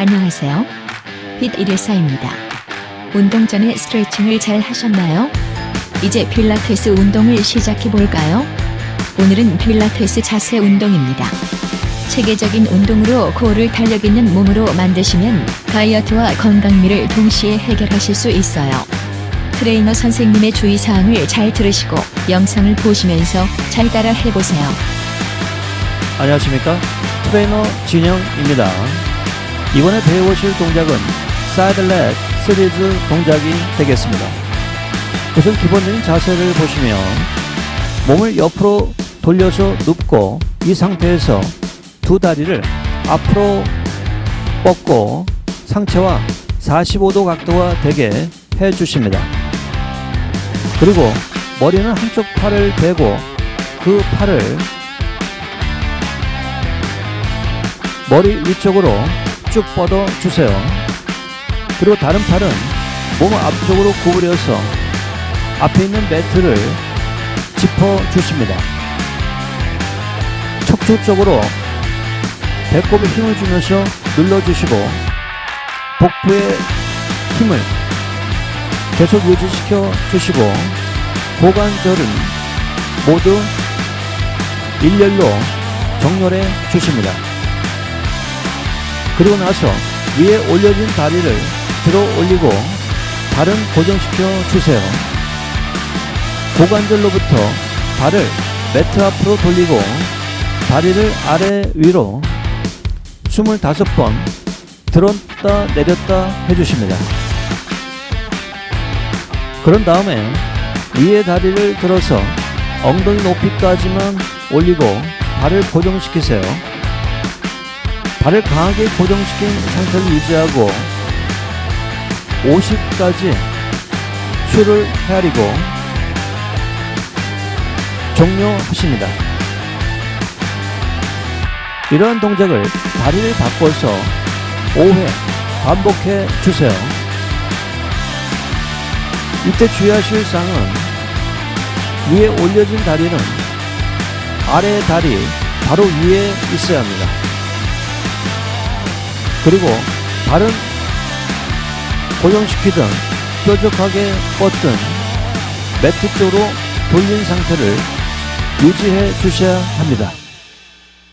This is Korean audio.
안녕하세요. 빛 114입니다. 운동 전에 스트레칭을 잘 하셨나요? 이제 필라테스 운동을 시작해 볼까요? 오늘은 필라테스 자세 운동입니다. 체계적인 운동으로 코어를 탄력 있는 몸으로 만드시면 다이어트와 건강미를 동시에 해결하실 수 있어요. 트레이너 선생님의 주의사항을 잘 들으시고 영상을 보시면서 잘 따라 해보세요. 안녕하십니까 트레이너 진영입니다 이번에 배워보실 동작은 사이드렛 시리즈 동작이 되겠습니다. 우선 기본적인 자세를 보시면 몸을 옆으로 돌려서 눕고 이 상태에서 두 다리를 앞으로 뻗고 상체와 45도 각도가 되게 해 주십니다. 그리고 머리는 한쪽 팔을 대고 그 팔을 머리 위쪽으로 쭉 뻗어 주세요. 그리고 다른 팔은 몸 앞쪽으로 구부려서 앞에 있는 매트를 짚어 주십니다. 척추 쪽으로 배꼽에 힘을 주면서 눌러 주시고 복부에 힘을 계속 유지시켜 주시고 고관절은 모두 일렬로 정렬해 주십니다. 그리고 나서 위에 올려진 다리를 들어 올리고 발은 고정시켜 주세요. 고관절로부터 발을 매트 앞으로 돌리고 다리를 아래 위로 25번 들었다 내렸다 해주십니다. 그런 다음에 위에 다리를 들어서 엉덩이 높이까지만 올리고 발을 고정시키세요. 발을 강하게 고정시킨 상태를 유지하고 50까지 추를 헤아리고 종료하십니다. 이러한 동작을 다리를 바꿔서 5회 반복해 주세요. 이때 주의하실 사항은 위에 올려진 다리는 아래 다리 바로 위에 있어야 합니다. 그리고 발은 고정시키든 뾰족하게 뻗든 매트 쪽으로 돌린 상태를 유지해 주셔야 합니다.